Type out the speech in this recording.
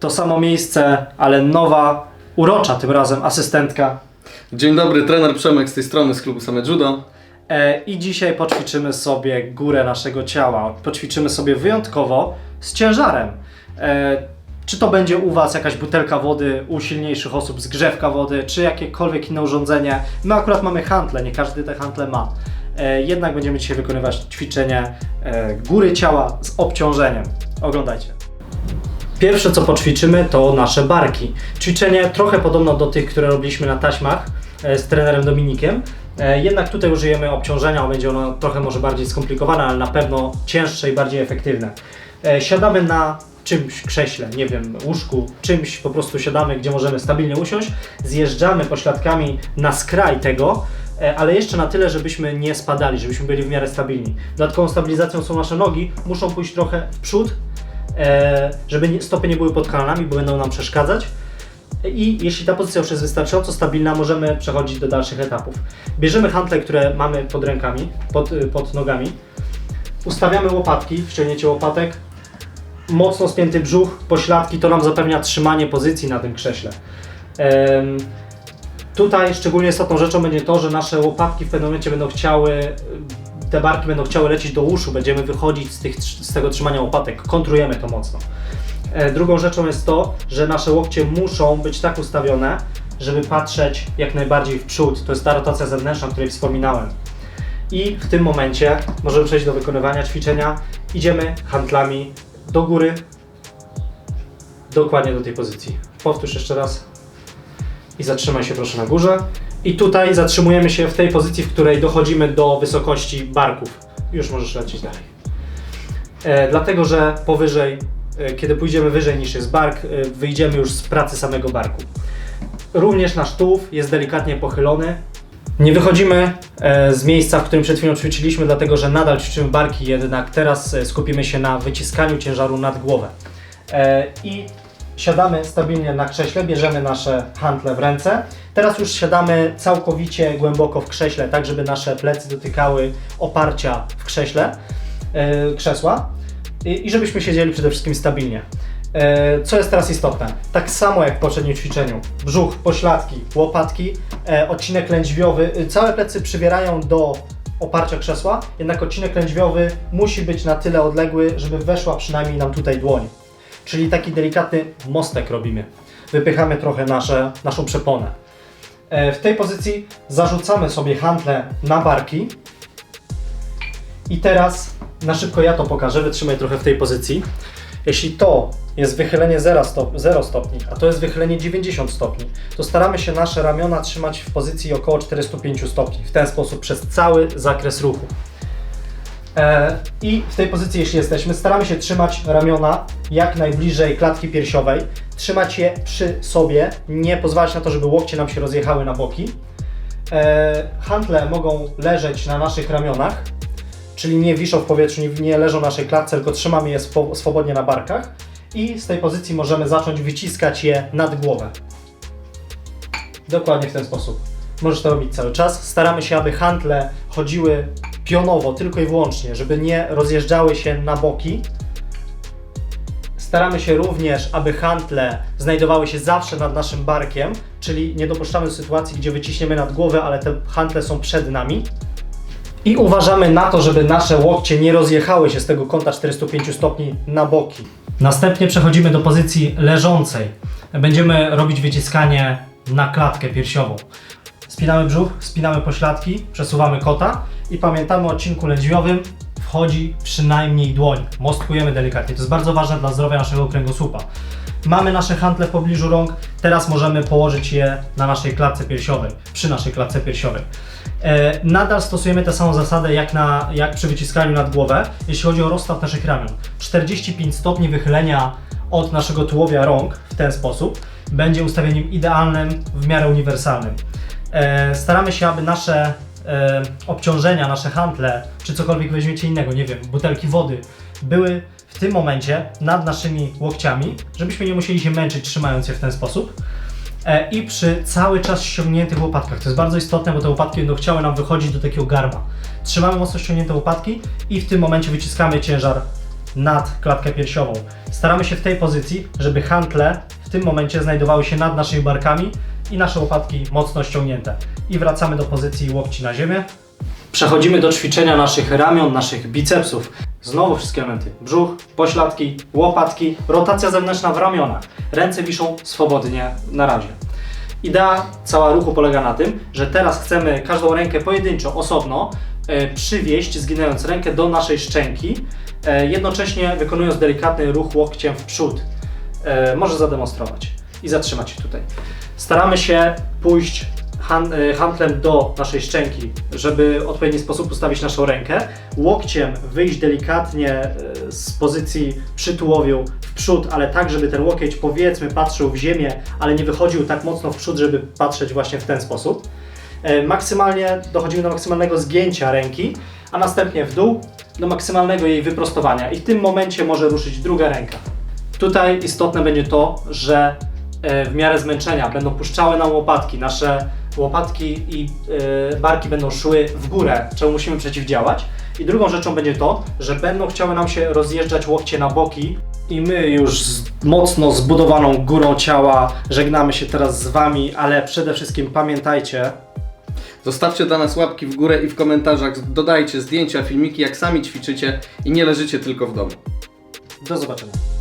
To samo miejsce, ale nowa, urocza tym razem asystentka. Dzień dobry, trener Przemek z tej strony z klubu Same Judo. E, I dzisiaj poćwiczymy sobie górę naszego ciała. Poćwiczymy sobie wyjątkowo z ciężarem. E, czy to będzie u Was jakaś butelka wody, u silniejszych osób zgrzewka wody, czy jakiekolwiek inne urządzenie. My akurat mamy hantle, nie każdy te hantle ma. E, jednak będziemy dzisiaj wykonywać ćwiczenie e, góry ciała z obciążeniem. Oglądajcie. Pierwsze co poćwiczymy to nasze barki. Ćwiczenie trochę podobno do tych, które robiliśmy na taśmach e, z trenerem Dominikiem. E, Jednak tutaj użyjemy obciążenia, będzie ono trochę może bardziej skomplikowane, ale na pewno cięższe i bardziej efektywne. E, Siadamy na czymś, krześle, nie wiem, łóżku, czymś po prostu siadamy, gdzie możemy stabilnie usiąść, zjeżdżamy pośladkami na skraj tego, ale jeszcze na tyle, żebyśmy nie spadali, żebyśmy byli w miarę stabilni. Dodatkową stabilizacją są nasze nogi, muszą pójść trochę w przód, żeby nie- stopy nie były pod kolanami, bo będą nam przeszkadzać. I jeśli ta pozycja już jest wystarczająco stabilna, możemy przechodzić do dalszych etapów. Bierzemy hantle, które mamy pod rękami, pod, y, pod nogami. Ustawiamy łopatki, ściągnięcie łopatek. Mocno spięty brzuch, pośladki, to nam zapewnia trzymanie pozycji na tym krześle. Tutaj szczególnie istotną rzeczą będzie to, że nasze łopatki w pewnym momencie będą chciały, te barki będą chciały lecieć do uszu, będziemy wychodzić z, tych, z tego trzymania łopatek, kontrujemy to mocno. E, Drugą rzeczą jest to, że nasze łokcie muszą być tak ustawione, żeby patrzeć jak najbardziej w przód. To jest ta rotacja zewnętrzna, o której wspominałem. I w tym momencie możemy przejść do wykonywania ćwiczenia. Idziemy handlami do góry, dokładnie do tej pozycji. Powtórz jeszcze raz i zatrzymaj się proszę na górze. I tutaj zatrzymujemy się w tej pozycji, w której dochodzimy do wysokości barków. Już możesz lecieć dalej. E, dlatego, że powyżej, e, kiedy pójdziemy wyżej niż jest bark, e, wyjdziemy już z pracy samego barku. Również nasz tułów jest delikatnie pochylony. Nie wychodzimy e, z miejsca, w którym przed chwilą ćwiczyliśmy, dlatego że nadal ćwiczymy barki, jednak teraz e, skupimy się na wyciskaniu ciężaru nad głowę. E, I siadamy stabilnie na krześle, bierzemy nasze hantle w ręce. Teraz już siadamy całkowicie głęboko w krześle, tak żeby nasze plecy dotykały oparcia w krześle, e, krzesła i, i żebyśmy siedzieli przede wszystkim stabilnie. E, Co jest teraz istotne? Tak samo jak w poprzednim ćwiczeniu. Brzuch, pośladki, łopatki, e, odcinek lędźwiowy, y, całe plecy przybierają do oparcia krzesła, jednak odcinek lędźwiowy musi być na tyle odległy, żeby weszła przynajmniej nam tutaj dłoń. Czyli taki delikatny mostek robimy. Wypychamy trochę nasze, naszą przeponę. E, W tej pozycji zarzucamy sobie hantle na barki. I teraz na szybko ja to pokażę, wytrzymaj trochę w tej pozycji. Jeśli to jest wychylenie 0, stop, 0 stopni, a to jest wychylenie 90 stopni, to staramy się nasze ramiona trzymać w pozycji około 405 stopni. W ten sposób przez cały zakres ruchu. E, I w tej pozycji, jeśli jesteśmy, staramy się trzymać ramiona jak najbliżej klatki piersiowej, trzymać je przy sobie, nie pozwalać na to, żeby łokcie nam się rozjechały na boki. E, Hantle mogą leżeć na naszych ramionach, czyli nie wiszą w powietrzu, nie, leżą naszej klatce, tylko trzymamy je swo- swobodnie na barkach i z tej pozycji możemy zacząć wyciskać je nad głowę. Dokładnie w ten sposób. Możesz to robić cały czas. Staramy się, aby hantle chodziły pionowo, tylko i wyłącznie, żeby nie rozjeżdżały się na boki. Staramy się również, aby hantle znajdowały się zawsze nad naszym barkiem, czyli nie dopuszczamy do sytuacji, gdzie wyciśniemy nad głowę, ale te hantle są przed nami. I uważamy na to, żeby nasze łokcie nie rozjechały się z tego kąta 405 stopni na boki. Następnie przechodzimy do pozycji leżącej. Będziemy robić wyciskanie na klatkę piersiową. Spinamy brzuch, spinamy pośladki, przesuwamy kota i pamiętamy o odcinku lędźwiowym wchodzi przynajmniej dłoń. Mostkujemy delikatnie. To jest bardzo ważne dla zdrowia naszego kręgosłupa. Mamy nasze hantle w pobliżu rąk, teraz możemy położyć je na naszej klatce piersiowej, przy naszej klatce piersiowej. E, nadal stosujemy tę samą zasadę jak, na, jak przy wyciskaniu nad głowę, jeśli chodzi o rozstaw naszych ramion. 45 stopni wychylenia od naszego tułowia rąk w ten sposób będzie ustawieniem idealnym, w miarę uniwersalnym. E, staramy się, aby nasze e, obciążenia, nasze hantle, czy cokolwiek weźmiecie innego, nie wiem, butelki wody, były w tym momencie nad naszymi łokciami, żebyśmy nie musieli się męczyć trzymając je w ten sposób. E, I przy cały czas ściągniętych łopatkach. To jest bardzo istotne, bo te łopatki będą chciały nam wychodzić do takiego garba. Trzymamy mocno ściągnięte łopatki i w tym momencie wyciskamy ciężar nad klatkę piersiową. Staramy się w tej pozycji, żeby hantle w tym momencie znajdowały się nad naszymi barkami i nasze łopatki mocno ściągnięte. I wracamy do pozycji łokci na ziemię. Przechodzimy do ćwiczenia naszych ramion, naszych bicepsów. Znowu wszystkie elementy. Brzuch, pośladki, łopatki, rotacja zewnętrzna w ramionach. Ręce wiszą swobodnie na razie. Idea cała ruchu polega na tym, że teraz chcemy każdą rękę pojedynczo, osobno e, przywieźć, zginając rękę do naszej szczęki, e, jednocześnie wykonując delikatny ruch łokciem w przód. E, może zademonstrować i zatrzymać się tutaj. Staramy się pójść han, handlem do naszej szczęki, żeby w odpowiedni sposób ustawić naszą rękę, łokciem wyjść delikatnie e, z pozycji przy tułowiu w przód, ale tak, żeby ten łokieć powiedzmy patrzył w ziemię, ale nie wychodził tak mocno w przód, żeby patrzeć właśnie w ten sposób. E, Maksymalnie dochodzimy do maksymalnego zgięcia ręki, a następnie w dół do maksymalnego jej wyprostowania i w tym momencie może ruszyć druga ręka. Tutaj istotne będzie to, że w miarę zmęczenia będą puszczały nam łopatki. Nasze łopatki i e, barki będą szły w górę, czemu musimy przeciwdziałać. I drugą rzeczą będzie to, że będą chciały nam się rozjeżdżać łokcie na boki. I my już z mocno zbudowaną górą ciała żegnamy się teraz z Wami, ale przede wszystkim pamiętajcie, Zostawcie dla nas łapki w górę i w komentarzach dodajcie zdjęcia, filmiki jak sami ćwiczycie i nie leżycie tylko w domu. do zobaczenia.